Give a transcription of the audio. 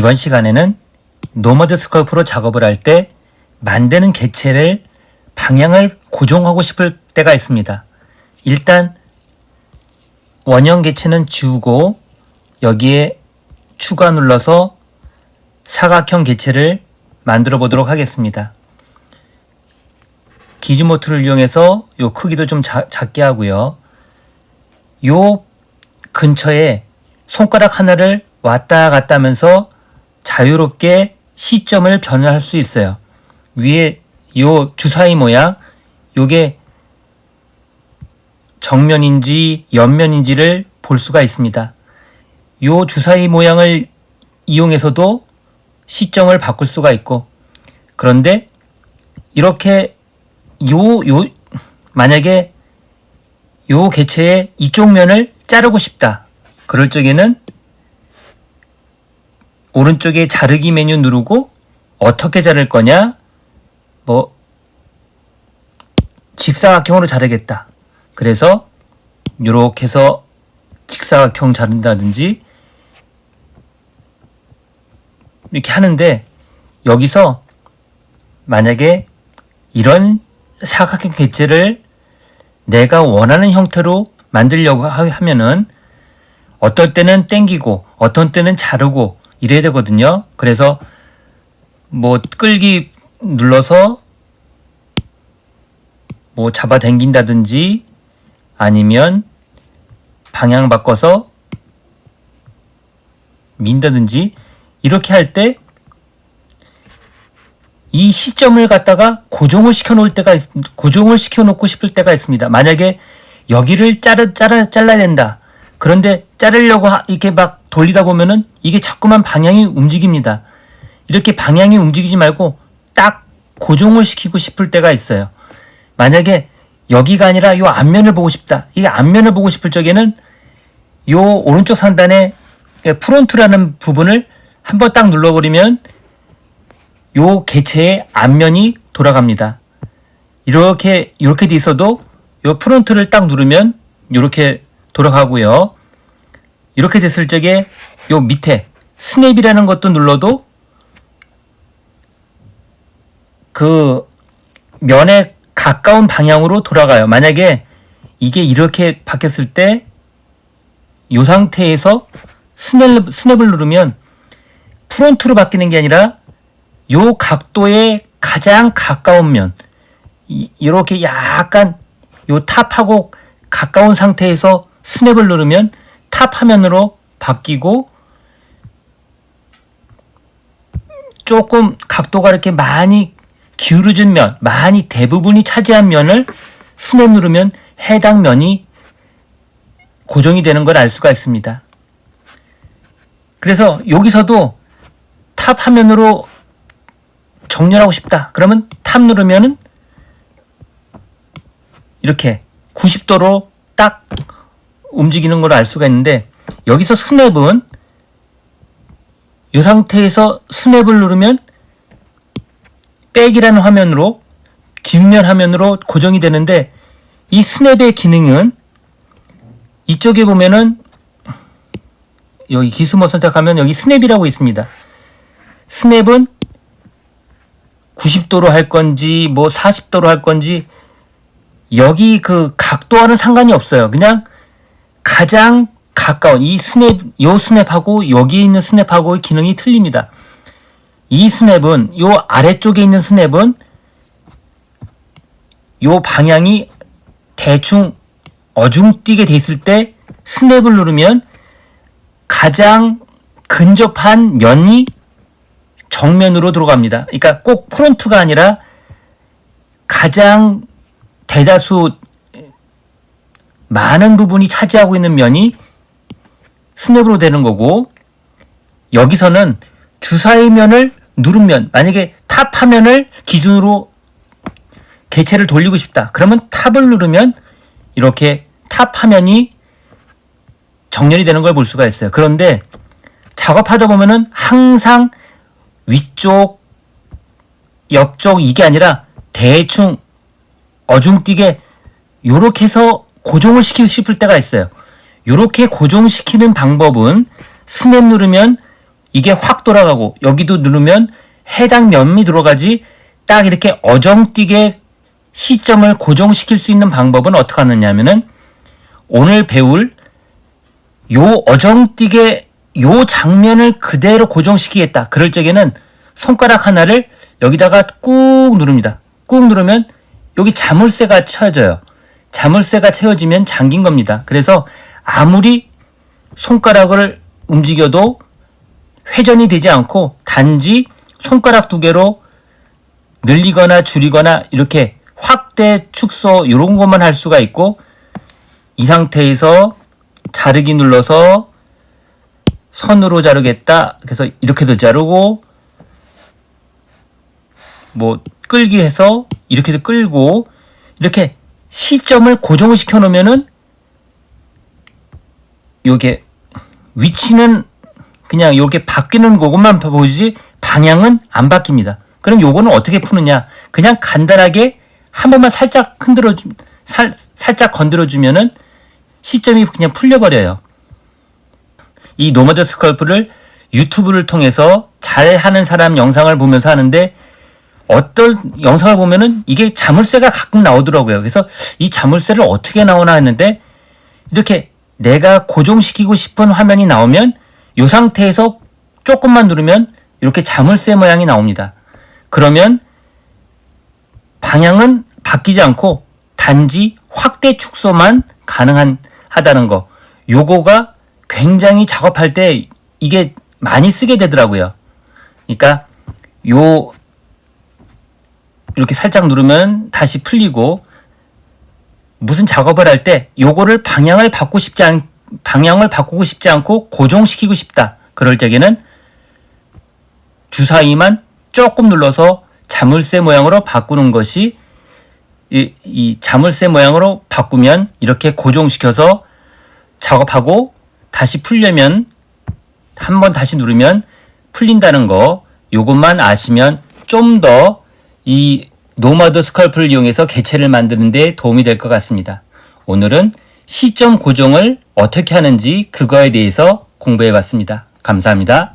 이번 시간에는 노머드 스컬프로 작업을 할 때 만드는 개체를 방향을 고정하고 싶을 때가 있습니다. 일단 원형 개체는 지우고 여기에 추가 눌러서 사각형 개체를 만들어 보도록 하겠습니다. 기즈모트를 이용해서 요 크기도 좀 자- 작게 하고요. 요 근처에 손가락 하나를 왔다 갔다 하면서 자유롭게 시점을 변화할 수 있어요. 위에 요 주사위 모양, 요게 정면인지 옆면인지를 볼 수가 있습니다. 요 주사위 모양을 이용해서도 시점을 바꿀 수가 있고, 그런데 이렇게 요, 요, 만약에 요 개체의 이쪽 면을 자르고 싶다. 그럴 적에는 오른쪽에 자르기 메뉴 누르고 어떻게 자를 거냐? 뭐 직사각형으로 자르겠다. 그래서 요렇게 해서 직사각형 자른다든지 이렇게 하는데 여기서 만약에 이런 사각형 개체를 내가 원하는 형태로 만들려고 하- 하면은 어떨 때는 땡기고 어떤 때는 자르고 이래야 되거든요. 그래서 뭐 끌기 눌러서 뭐 잡아 당긴다든지 아니면 방향 바꿔서 민다든지 이렇게 할 때 이 시점을 갖다가 고정을 시켜 놓을 때가 있, 고정을 시켜 놓고 싶을 때가 있습니다. 만약에 여기를 자르 자르 잘라야 된다. 그런데 자르려고 하- 이렇게 막 돌리다 보면은 이게 자꾸만 방향이 움직입니다. 이렇게 방향이 움직이지 말고 딱 고정을 시키고 싶을 때가 있어요. 만약에 여기가 아니라 요 앞면을 보고 싶다. 이게 앞면을 보고 싶을 적에는 요 오른쪽 상단에 프론트라는 부분을 한번 딱 눌러버리면 요 개체의 앞면이 돌아갑니다. 이렇게 이렇게 돼 있어도 요 프론트를 딱 누르면 이렇게 돌아가고요. 이렇게 됐을 적에 요 밑에 스냅이라는 것도 눌러도 그 면에 가까운 방향으로 돌아가요. 만약에 이게 이렇게 바뀌었을 때 이 상태에서 스냅, 스냅을 누르면 프론트로 바뀌는 게 아니라 요 각도에 가장 가까운 면 이, 이렇게 약간 요 탑하고 가까운 상태에서 스냅을 누르면 탑 화면으로 바뀌고 조금 각도가 이렇게 많이 기울어진 면, 많이 대부분이 차지한 면을 스냅 누르면 해당 면이 고정이 되는 걸 알 수가 있습니다. 그래서 여기서도 탑 화면으로 정렬하고 싶다. 그러면 탑 누르면은 이렇게 90도로 딱 움직이는 걸 알 수가 있는데 여기서 스냅은 이 상태에서 스냅을 누르면 백이라는 화면으로 뒷면 화면으로 고정이 되는데 이 스냅의 기능은 이쪽에 보면은 여기 기수모 선택하면 여기 스냅이라고 있습니다. 스냅은 90도로 할 건지 뭐 40도로 할 건지 여기 그 각도와는 상관이 없어요. 그냥 가장 가까운 이 스냅 요 스냅하고 여기 있는 스냅하고의 기능이 틀립니다. 이 스냅은 요 아래쪽에 있는 스냅은 요 방향이 대충 어중뛰게 돼 있을 때 스냅을 누르면 가장 근접한 면이 정면으로 들어갑니다. 그러니까 꼭 프론트가 아니라 가장 대다수 많은 부분이 차지하고 있는 면이 스냅으로 되는 거고 여기서는 주사위 면을 누르면 만약에 탑 화면을 기준으로 개체를 돌리고 싶다. 그러면 탑을 누르면 이렇게 탑 화면이 정렬이 되는 걸 볼 수가 있어요. 그런데 작업하다 보면은 항상 위쪽, 옆쪽 이게 아니라 대충 어중뛰게 요렇게 해서 고정을 시키고 싶을 때가 있어요. 요렇게 고정시키는 방법은 스냅 누르면 이게 확 돌아가고 여기도 누르면 해당 면이 들어가지 딱 이렇게 어정뛰게 시점을 고정시킬 수 있는 방법은 어떻게 하느냐면은 오늘 배울 요 어정뛰게 요 장면을 그대로 고정시키겠다. 그럴 적에는 손가락 하나를 여기다가 꾹 누릅니다. 꾹 누르면 여기 자물쇠가 채워져요. 자물쇠가 채워지면 잠긴 겁니다. 그래서 아무리 손가락을 움직여도 회전이 되지 않고 단지 손가락 두 개로 늘리거나 줄이거나 이렇게 확대, 축소 이런 것만 할 수가 있고 이 상태에서 자르기 눌러서 선으로 자르겠다. 그래서 이렇게도 자르고 뭐 끌기 해서 이렇게도 끌고 이렇게 시점을 고정을 시켜 놓으면은 요게 위치는 그냥 요게 바뀌는 것만 보이지 방향은 안 바뀝니다. 그럼 요거는 어떻게 푸느냐? 그냥 간단하게 한 번만 살짝 흔들어 주, 살, 살짝 건드려 주면은 시점이 그냥 풀려 버려요. 이 노마드 스컬프를 유튜브를 통해서 잘 하는 사람 영상을 보면서 하는데 어떤 영상을 보면은 이게 자물쇠가 가끔 나오더라고요. 그래서 이 자물쇠를 어떻게 나오나 했는데 이렇게 내가 고정시키고 싶은 화면이 나오면 이 상태에서 조금만 누르면 이렇게 자물쇠 모양이 나옵니다. 그러면 방향은 바뀌지 않고 단지 확대 축소만 가능한 하다는 거. 요거가 굉장히 작업할 때 이게 많이 쓰게 되더라고요. 그러니까 요 이렇게 살짝 누르면 다시 풀리고 무슨 작업을 할 때 요거를 방향을 바꾸고 싶지 않 방향을 바꾸고 싶지 않고 고정시키고 싶다. 그럴 때에는 주사위만 조금 눌러서 자물쇠 모양으로 바꾸는 것이 이, 이 자물쇠 모양으로 바꾸면 이렇게 고정시켜서 작업하고 다시 풀려면 한 번 다시 누르면 풀린다는 거 요것만 아시면 좀더 이 노마드 스컬프를 이용해서 개체를 만드는 데 도움이 될 것 같습니다. 오늘은 시점 고정을 어떻게 하는지 그거에 대해서 공부해 봤습니다. 감사합니다.